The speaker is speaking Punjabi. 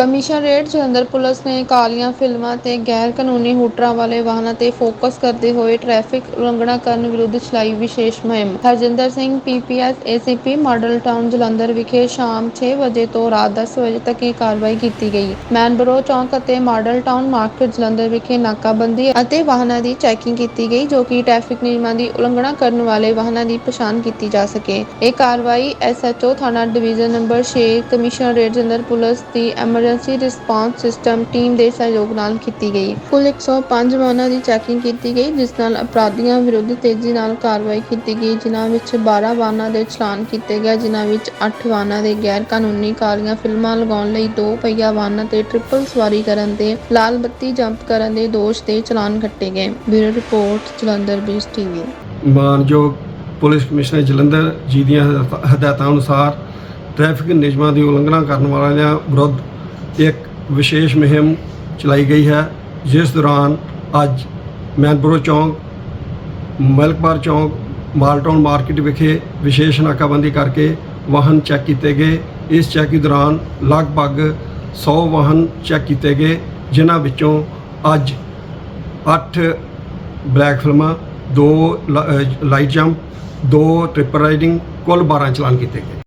ਕਮਿਸ਼ਨਰੇਟ ਜਲੰਧਰ ਪੁਲਿਸ ਨੇ ਕਾਲੀਆਂ ਫਿਲਮਾਂ ਤੇ ਗੈਰ ਕਾਨੂੰਨੀ ਹੂਟਰਾਂ ਵਾਲੇ ਵਾਹਨਾਂ ਤੇ ਫੋਕਸ ਕਰਦੇ ਹੋਏ ਟ੍ਰੈਫਿਕ ਉਲੰਘਣਾ ਕਰਨ ਵਿਰੁੱਧ ਚਲਾਈ ਵਿਸ਼ੇਸ਼ ਮੁਹਿੰਮ। Harjinder Singh PPS ACP Model Town Jalandhar ਵਿਖੇ ਸ਼ਾਮ 6 ਵਜੇ ਤੋਂ ਰਾਤ 10 ਵਜੇ ਤੱਕ ਇਹ ਕਾਰਵਾਈ ਕੀਤੀ ਗਈ। ਮੈਨਬਰੋ ਚੌਂਕ ਅਤੇ ਮਾਡਲ ਟਾਊਨ ਮਾਰਕੀਟ ਜਲੰਧਰ ਵਿਖੇ ਨਾਕਾਬੰਦੀ ਅਤੇ ਵਾਹਨਾਂ ਦੀ ਚੈਕਿੰਗ ਕੀਤੀ ਗਈ, ਜੋ ਕਿ ਟ੍ਰੈਫਿਕ ਨਿਯਮਾਂ ਦੀ ਉਲੰਘਣਾ ਕਰਨ ਵਾਲੇ ਵਾਹਨਾਂ ਦੀ ਪਛਾਣ ਕੀਤੀ ਜਾ ਸਕੇ। ਇਹ ਕਾਰਵਾਈ ਐਸਐਚਓ ਥਾਣਾ division number 6 commissionerate Jalandhar police ਦੀ ਐਮਰਜੈਂਸੀ ਰਿਸਪਾਂਸ ਸਿਸਟਮ ਟੀਮ ਦੇ ਸਹਿਯੋਗ ਨਾਲ ਕੀਤੀ ਗਈ। ਕੁੱਲ 105 ਵਾਹਨਾਂ ਦੀ ਚੈਕਿੰਗ ਕੀਤੀ ਗਈ, ਜਿਸ ਨਾਲ ਅਪਰਾਧੀਆਂ ਵਿਰੁੱਧ ਤੇਜ਼ੀ ਨਾਲ ਕਾਰਵਾਈ ਕੀਤੀ ਗਈ, ਜਿਨ੍ਹਾਂ ਵਿੱਚ 12 ਵਾਹਨਾਂ ਦੇ ਚਲਾਨ ਕੀਤੇ ਗਏ, ਜਿਨ੍ਹਾਂ ਵਿੱਚ 8 ਵਾਹਨਾਂ ਦੇ ਗੈਰ ਕਾਨੂੰਨੀ ਕਾਲੀਆਂ ਫਿਲਮਾਂ ਲਗਾਉਣ ਲਈ ਦੋ ਪਹੀਆ ਵਾਹਨਾਂ ਤੇ ਟ੍ਰਿਪਲ ਸਵਾਰੀ ਕਰਨ ਦੇ, ਲਾਲ ਬੱਤੀ ਜੰਪ ਕਰਨ ਦੇ ਦੋਸ਼ ਤੇ ਚਲਾਨ ਕੱਟੇ ਗਏ। ਬਿਊਰੋ ਰਿਪੋਰਟ, ਜਲੰਧਰ ਬੀਸ ਟੀਵੀ। ਮਾਨਯੋਗ ਪੁਲਿਸ ਕਮਿਸ਼ਨਰ ਜਲੰਧਰ ਜੀ ਦੀਆਂ ਹਦਾਇਤਾਂ ਅਨੁਸਾਰ ਟ੍ਰੈਫਿਕ ਨਿਯਮਾਂ ਦੀ ਉਲੰਘਣਾ ਕਰਨ ਵਾਲਿਆਂ ਵਿਰੁੱਧ ਇੱਕ ਵਿਸ਼ੇਸ਼ ਮੁਹਿੰਮ ਚਲਾਈ ਗਈ ਹੈ, ਜਿਸ ਦੌਰਾਨ ਅੱਜ ਮੈਨਪੁਰੋ ਚੌਂਕ, ਮਲਕਪੁਰ ਚੌਂਕ, ਮਾਲਟਾਊਨ ਮਾਰਕੀਟ ਵਿਖੇ ਵਿਸ਼ੇਸ਼ ਨਾਕਾਬੰਦੀ ਕਰਕੇ ਵਾਹਨ ਚੈੱਕ ਕੀਤੇ ਗਏ। ਇਸ ਚੈੱਕ ਦੌਰਾਨ ਲਗਭਗ 100 ਵਾਹਨ ਚੈੱਕ ਕੀਤੇ ਗਏ, ਜਿਨ੍ਹਾਂ ਵਿੱਚੋਂ ਅੱਜ 8 ਬਲੈਕ ਫਿਲਮਾਂ, ਦੋ ਲ- ਲਾਈਟ ਜੰਪ, ਦੋ ਟ੍ਰਿਪਲ ਰਾਈਡਿੰਗ, ਕੁੱਲ 12 ਚਲਾਨ ਕੀਤੇ ਗਏ।